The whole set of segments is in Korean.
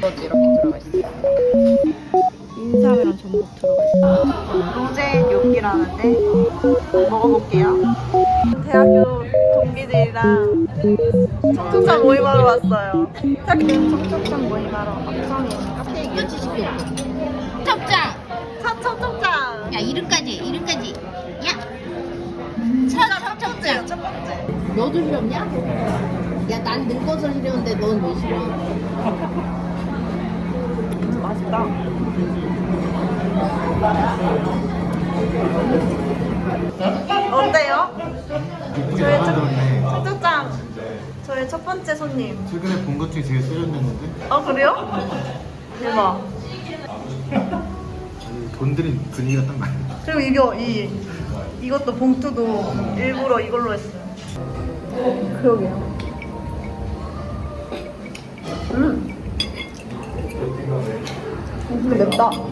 이렇게 들어가 있어요. 인삼이랑 전복 들어가 있어요. 로제 요끼라는데 먹어볼게요. 대학교 동기들이랑 청첩장 모임하러 왔어요. 청첩장 모임하러 합성이에요. 카페 얘기 첩장. 첫 청첩장. 야 이름까지 이름까지. 야. 첫 첩장. 첫 번째. 너도 싫었냐? 야난 늙어서 싫었는데 넌왜 싫어? 음, 맛있다. 어때요? 저의 첫, 청첩장. 저의 첫 번째 손님. 최근에 본 것 중에 제일 세련됐는데 아 그래요? 대박. 돈 들인 분위기가 딱 맞네 그리고 이거 이 이것도 봉투도 일부러 이걸로 했어요. 그러게요. 근데 맵다. 음.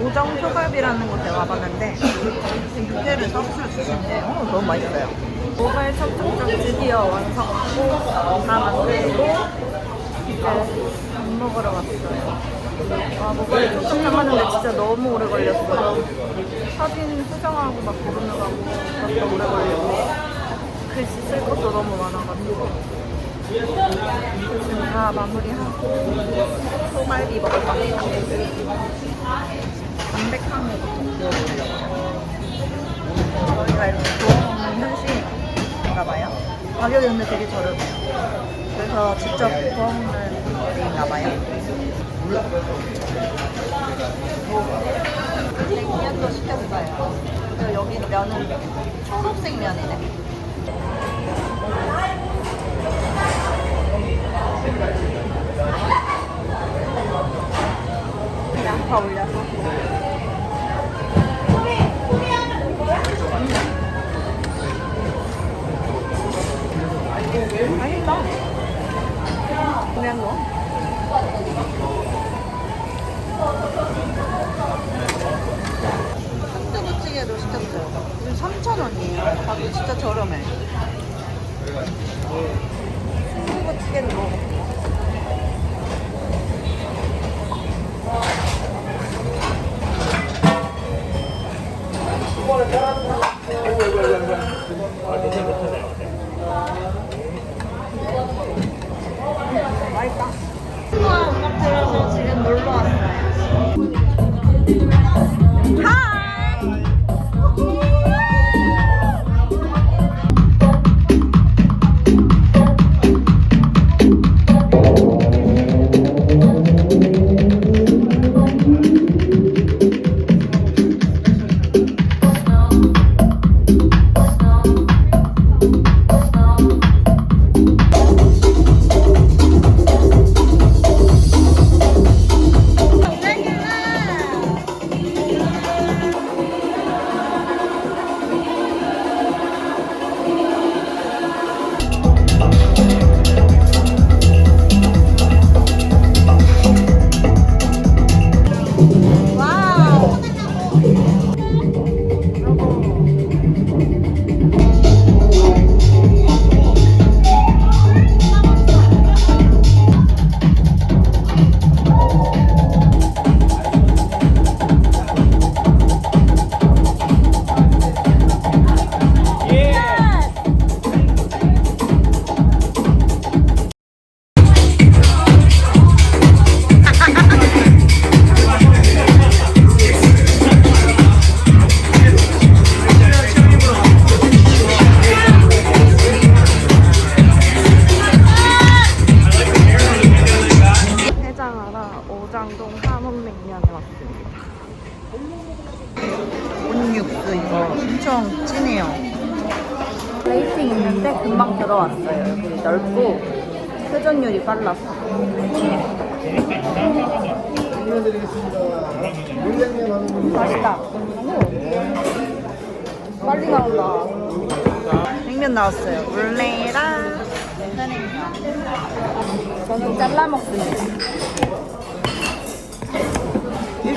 오정 소갈비라는 곳에 와봤는데 육회를 서비스로 어, 너무 맛있어요. 모바일 청첩장 드디어 완성하고 다 만들고 이제 밥 먹으러 왔어요. 와 모바일 청첩장 하는데 진짜 너무 오래 걸렸어요. 사진 수정하고 막 고르느라고 그것도 오래 걸리고 글씨 쓸 것도 너무 많아가지고 지금 다 마무리하고 소갈비 먹을 겁니다. 담백한 거부터 저희가 이렇게 구워 먹는 한식인가 봐요. 가격이 근데 되게 저렴해요. 그래서 직접 구워 먹는 데인가 봐요. 냉면도 시켰어요. 그리고 여기 면은 초록색 면이네. 양파 올려서. 맛있다. 그냥 거. 순두부찌개도 시켰어요. 지금 3,000원이에요. 가격 진짜 저렴해. 와우! 온육수 이거 엄청 진해요. 레이팅 있는데 금방 들어왔어요. 여기 넓고 회전율이 빨라서. 맛있다. 오. 빨리 나온다. 냉면 나왔어요. 짜장면. 저는 잘라 먹습니다.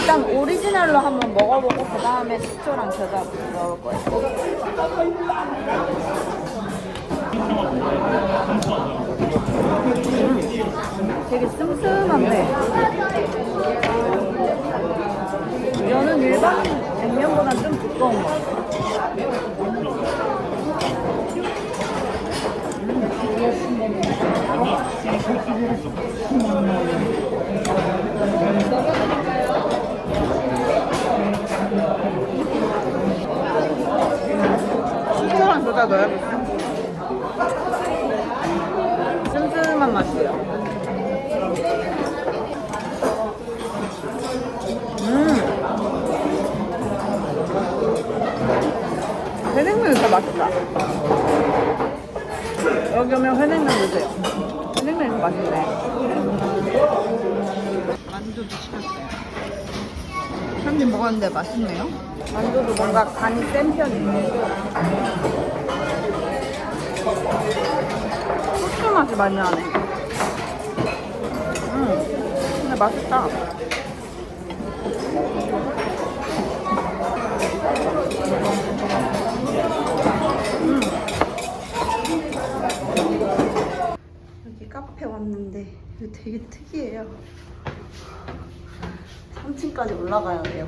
일단 오리지널로 한번 먹어보고 그 다음에 식초랑 겨자 넣을 거예요. 음, 되게 슴슴한데 면은 일반 냉면보다 좀 두꺼운 것 같아요. 넣어야겠어. 슴슴한 맛이에요. 음. 회냉면 진짜 맛있다. 여기 오면 회냉면 드세요. 회냉면이 맛있네. 만두도 시켰어요. 한입 먹었는데 맛있네요. 만두도 뭔가 간이 센 편이에요. 소스 맛이 많이 나네. 음, 근데 맛있다. 여기 카페 왔는데 이거 되게 특이해요. 3층까지 올라가야 돼요.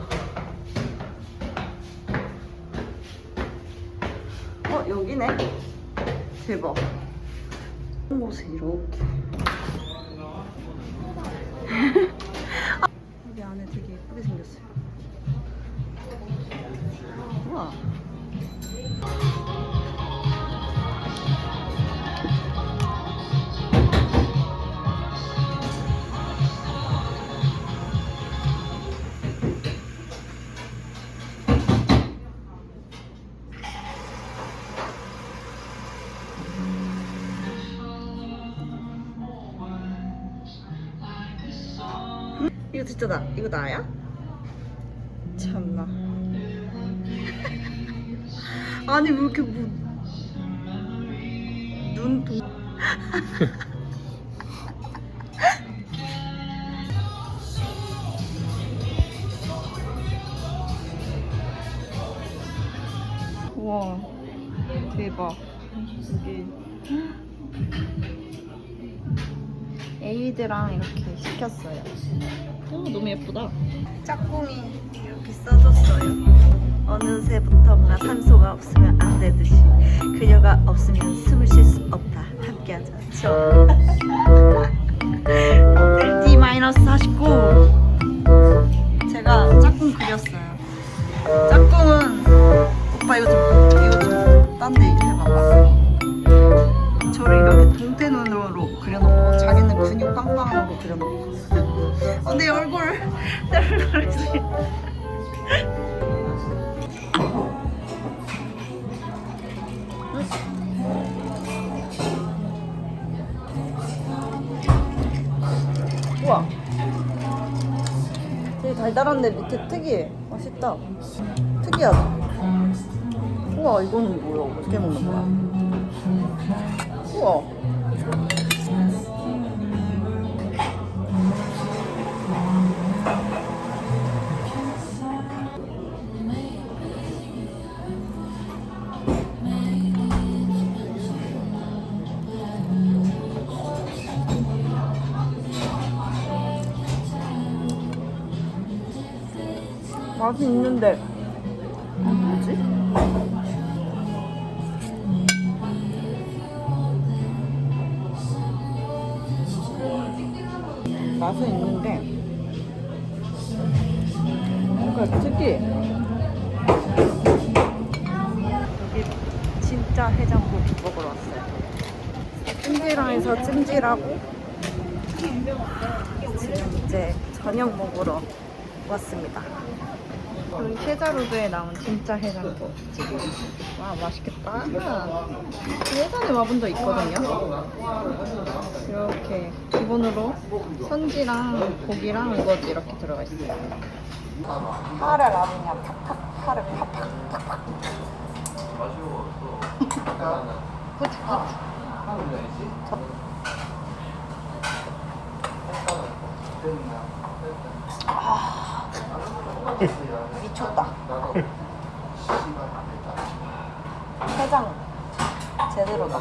어, 여기네? 대박. 한 곳에 이렇게. 여기 안에 되게 예쁘게 생겼어요. 우와. 이거 진짜 나 이거 나야? 참나. 아니 왜 이렇게 뭐 눈 도. 와 대박 여기 에이드랑 이렇게 시켰어요. 오, 너무 예쁘다. 짝꿍이 이렇게 써줬어요. 어느새부턴가 산소가 없으면 안 되듯이 그녀가 없으면 숨을 쉴 수 없다. 함께하자. 저. D-49. 제가 짝꿍 그렸어요. 짝꿍은 오빠 이거 좀 이거 좀딴데 해봐봐. 저를 이렇게 근육 빵빵한 거 그려놓고 어, 내 얼굴 내 얼굴을 우와. 되게 달달한데 밑에 특이해. 맛있다. 특이하다. 우와 이거는 뭐야? 어떻게 먹는 거야? 우와 맛이 있는데. 뭐지? 맛은 있는데. 뭔가 특이해 여기 진짜 해장국 먹으러 왔어요. 찜질방에서 찜질하고 지금 이제 저녁 먹으러 왔습니다 여기 해자로드에 나온 진짜 해장국 지금 와 맛있겠다. 예전에 와본 적 있거든요. 이렇게 기본으로 선지랑 고기랑 우거지 이렇게 들어가 있어요. 파를 아니냐 팍팍 파를 팍팍 팍팍. 후트 아, 미쳤다. 해장 제대로다.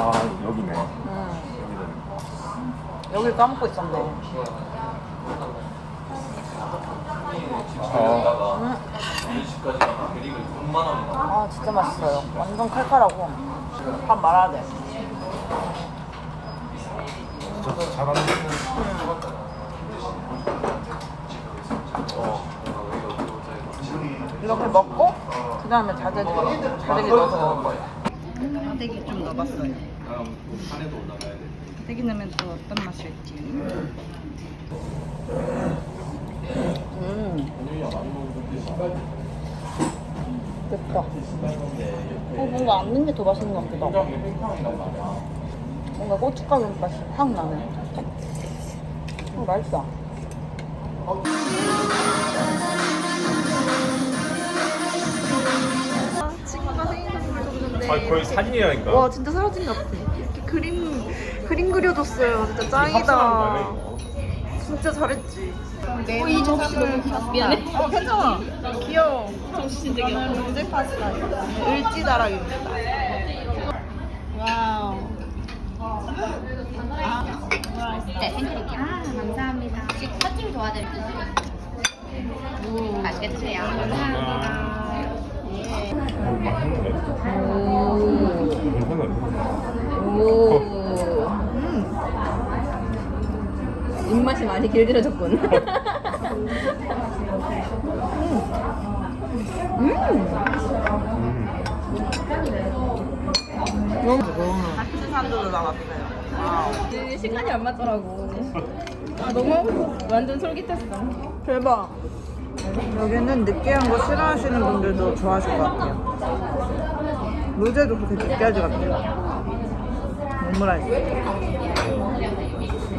아 여기네. 음. 여길 까먹고 있었네. 아, 음. 아 진짜 맛있어요. 완전 칼칼하고 밥 말아야 돼. 진짜 잘하는. 이렇게 먹고 그 다음에 자재기 자재기 넣어서 거예요. 되게 좀 넣어봤어요. 되게 넣으면 또 어떤 맛일지. 음. 됐다. 어, 뭔가 안 넣는 게 더 맛있는 것 같기도 하고. 뭔가 고춧가루 맛이 확 나네. 어, 맛있다. 아, 친구가 생일 선물 줬는데 아 거의 사진이라니까. 와 진짜 사라진 것 같아 그림 그려줬어요. 진짜 짱이다. 진짜 잘했지. 어, 이 접시 너무 미안해. 어 괜찮아. 귀여워. 접시 진짜 귀여워 로제 파스타 을지다락입니다. 와우. 네, 생크릴게요. 아, 감사합니다. 혹시 커팅 도와드릴까요? 맛있게 드세요. 감사합니다. 맛있는데. 오. 입맛이 많이 길들여졌군. 파트산도도 나왔어요. 와우. 시간이 안 맞더라고. 아, 너무 완전 솔깃했어. 대박. 여기는 느끼한 거 싫어하시는 분들도 좋아하실 것 같아요. 로제도 그렇게 느끼하지. 너무 맛있어.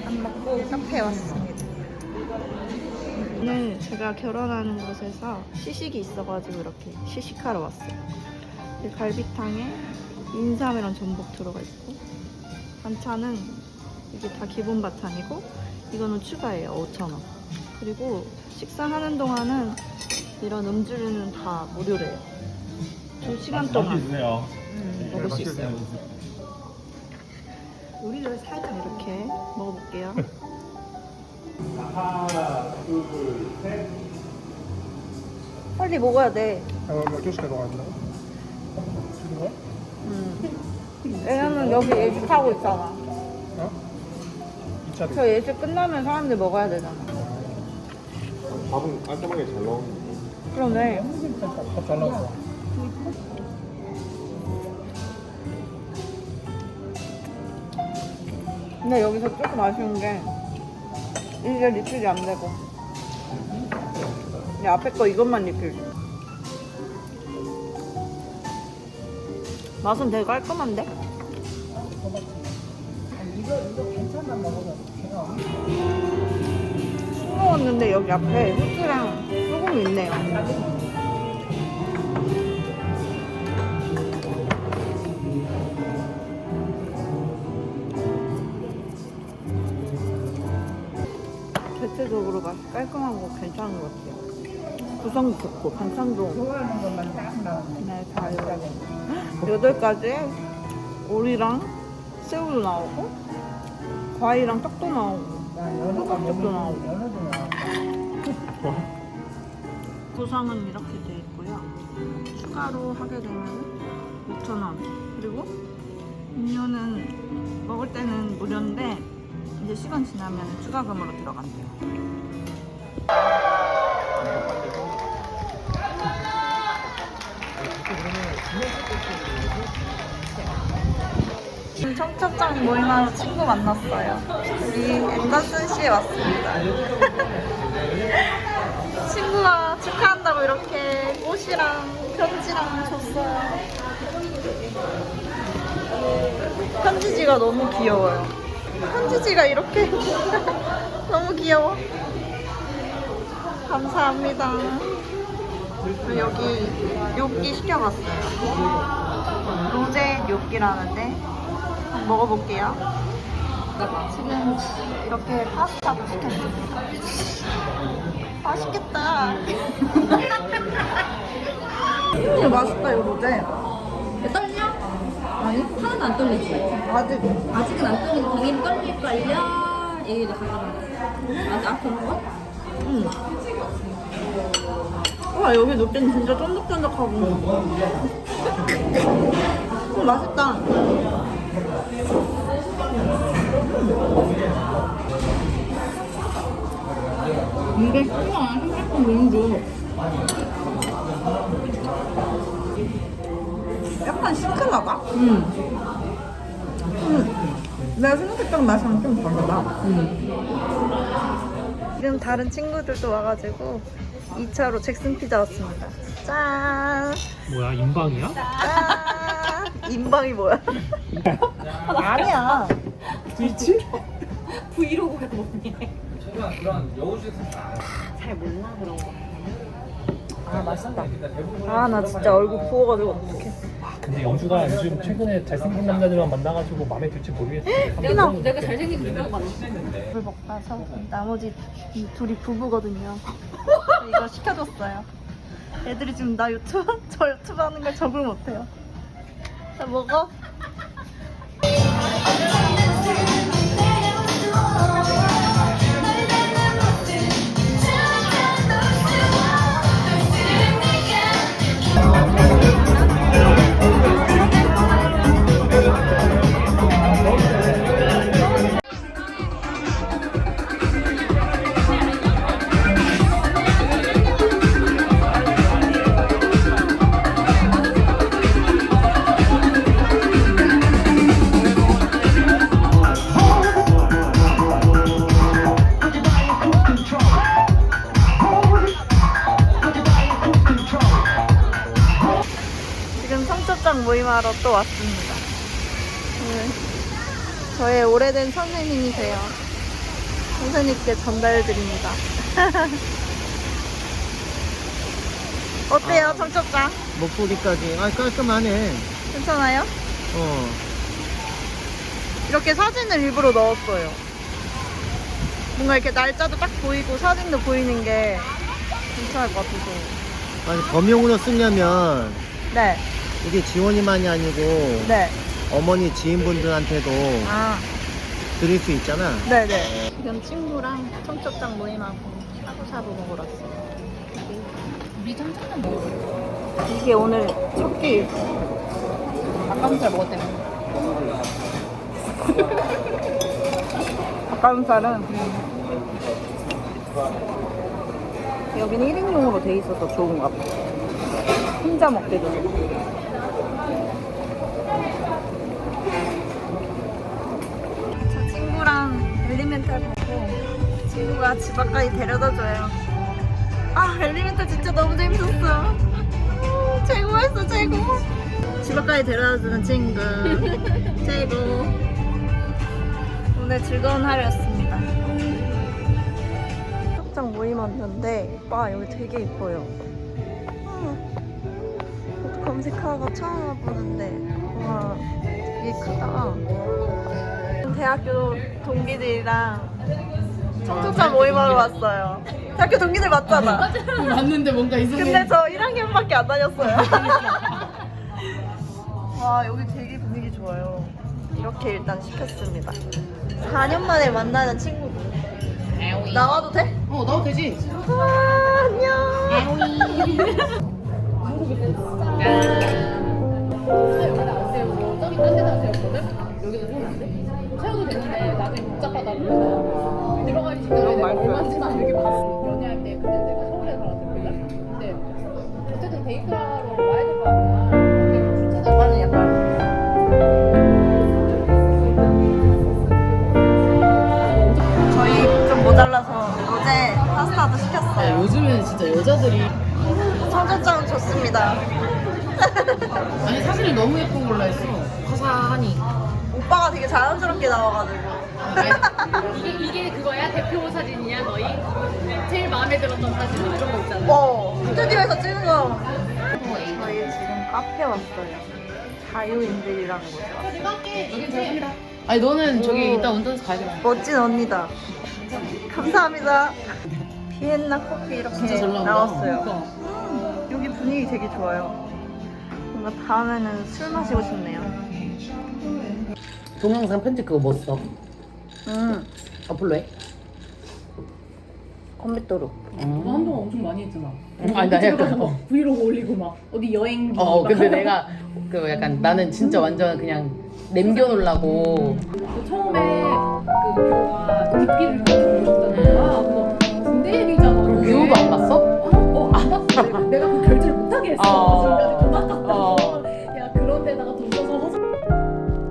밥 먹고 카페에 왔습니다. 오늘 제가 결혼하는 곳에서 시식이 있어가지고 이렇게 시식하러 왔어요. 이 갈비탕에 인삼이랑 전복 들어가 있고 반찬은 이게 다 기본 반찬이고 이거는 추가예요 5,000원. 그리고 식사하는 동안은 이런 음주류는 다 무료래요. 2시간 동안. 음, 먹을 수 있어요 우리를 살짝 이렇게 먹어볼게요 하나, 둘, 셋. 빨리 먹어야 돼 아, 뭐 교실에 가가지고 이거? 음. 왜냐면 여기 예식하고 있잖아. 어? 2차로 저 예식 끝나면 사람들 먹어야 되잖아. 밥은 깔끔하게 잘 나오는데. 그러네. 밥 잘 나왔어 근데 여기서 조금 아쉬운 게 이게 리필이 안 되고. 이 앞에 거 이것만 리필. 맛은 되게 깔끔한데? 싱거웠는데 여기 앞에 후추랑 소금이 있네요. 대체적으로 맛이 깔끔하고 괜찮은 것 같아요. 구성도 좋고 반찬도 좋아하는 것만 딱 나오네. 네, 잘 여덟 가지 오리랑 새우도 나오고 과일이랑 떡도 나오고 호박죽도 나오고 구성은 이렇게 돼 있고요. 추가로 하게 되면 6,000원 그리고 음료는 먹을 때는 무료인데 이제 시간 지나면 추가금으로 들어간대요. 청첩장 모임하러 친구 만났어요. 우리 앤더슨 씨에 왔습니다. 친구가 축하한다고 이렇게 꽃이랑 편지랑 줬어요. 편지지가 너무 귀여워요. 편지지가 이렇게 너무 귀여워. 감사합니다. 여기 뇨끼 시켜봤어요. 로제 뇨끼라는데 먹어볼게요. 지금 이렇게 파스타도 시켰습니다. 맛있겠다. 맛있다, 이거 로제. 떨려? 아니 하나도 안 떨리지? 아직 아직은 안 떨리고 당연히 떨릴걸요? 얘기를 가져가 아, 아 그런 거? 응. 와 여기 녹기는 진짜 쫀득쫀득하고 음, 맛있다 이게 신기한 신기한 민주 약간 시큼하다 응 음. 내가 생각했던 맛이랑 좀 다르다 지금 다른 친구들도 와가지고 2차로 잭슨 피자 왔습니다 짠 뭐야 인방이야? 짠! 인방이 뭐야? 아니야 트위치? 브이로그가 뭐니? 아 맛있다 아 나 진짜 얼굴 부어가지고 어떡해 근데 영주가 요즘 최근에 잘생긴 남자들만 만나가지고 마음에 들지 모르겠어. 피나 내가 잘생긴 누명 많아 물 먹다서 나머지 이 둘이 부부거든요. 이거 시켜줬어요. 애들이 지금 나 유튜브 저 유튜브 하는 걸 적응 못해요. 자 먹어. 전달드립니다. 어때요, 청첩장? 목소리까지. 아 깔끔하네. 괜찮아요? 어. 이렇게 사진을 일부러 넣었어요. 뭔가 이렇게 날짜도 딱 보이고 사진도 보이는 게 괜찮을 것 같아서. 아니 범용으로 쓰려면 네, 이게 지원이만이 아니고 네. 어머니 지인분들한테도 아, 드릴 수 있잖아. 네네. 지금 친구랑 청첩장 모임하고 샤브샤브 먹으러 왔어요. 우리 청첩장 먹었어 이게 오늘 첫 끼. 닭가슴살 먹었다며 닭가슴살은 여기는 1인용으로 돼 있어서 좋은가 봐. 혼자 먹기도 좋 엘리멘탈 보고 친구가 집 앞까지 데려다 줘요. 아, 엘리멘탈 진짜 너무 재밌었어. 음, 최고였어, 최고. 집 앞까지 데려다 주는 친구. 최고. 오늘 즐거운 하루였습니다. 협장 모임 왔는데, 와, 여기 되게 이뻐요. 옷 검색하고 처음 와보는데, 와, 되게 크다. 대학교 동기들이랑 청첩장 모임하러 왔어요. 대학교 동기들 맞잖아. 맞는데 뭔가 이상해 근데 저 1학년밖에 안 다녔어요. 와 여기 되게 분위기 좋아요. 이렇게 일단 시켰습니다. 4년 만에 만나는 친구들. 나와도 돼? 어 나도 되지 와 안녕. 여기다 안 세우고 저기 딴 데다 세웠거든? 여기는 세우면 안 돼? 세워도 되는데 나중에 복잡하다고 해서 들어가기 직전에 내가 얼마지만 이렇게 봤어 결혼할 때 그때 내가 서울에 살았었거든 근데 어쨌든 데이트하러 와야 될거 같나 근데 주차장 나는 약간 저희 좀 모자라서 로제 파스타도 시켰어요. 아, 요즘에는 진짜 여자들이 청첩장 좋습니다. 아니 사진을 너무 예쁜 걸로 했어 화사하니. 오빠가 되게 자연스럽게 나와가지고. 이게 이게 그거야 대표 사진이야 너희? 제일 마음에 들었던 사진 이런 거 있잖아. 어, 스튜디오에서 찍은 거. 저희 지금 카페 왔어요. 자유인들이라는 곳에. 아니 너는 저기 오. 이따 운전해서 가야 돼. 멋진 언니다. 감사합니다. 비엔나 커피 이렇게. 나왔어요. 그러니까. 음, 여기 분위기 되게 좋아요. 뭔가 다음에는 술 마시고 싶네요. 동영상 편집 그거 뭐 써? 응. 어플로 해? 컴퓨터로. 너 한동안 엄청 많이 했잖아. 응, 아니, 나 약간- 막 브이로그 올리고 막 어디 여행 어, 막 근데 내가 그 약간 나는 진짜 완전 그냥 남겨놓으려고 그 처음에 그 교가 듣기를 보셨다는 거야. 얘기잖아. 뷰브 안 봤어? 어, 안 봤어. 내가 그 결제를 못하게 했어. 아.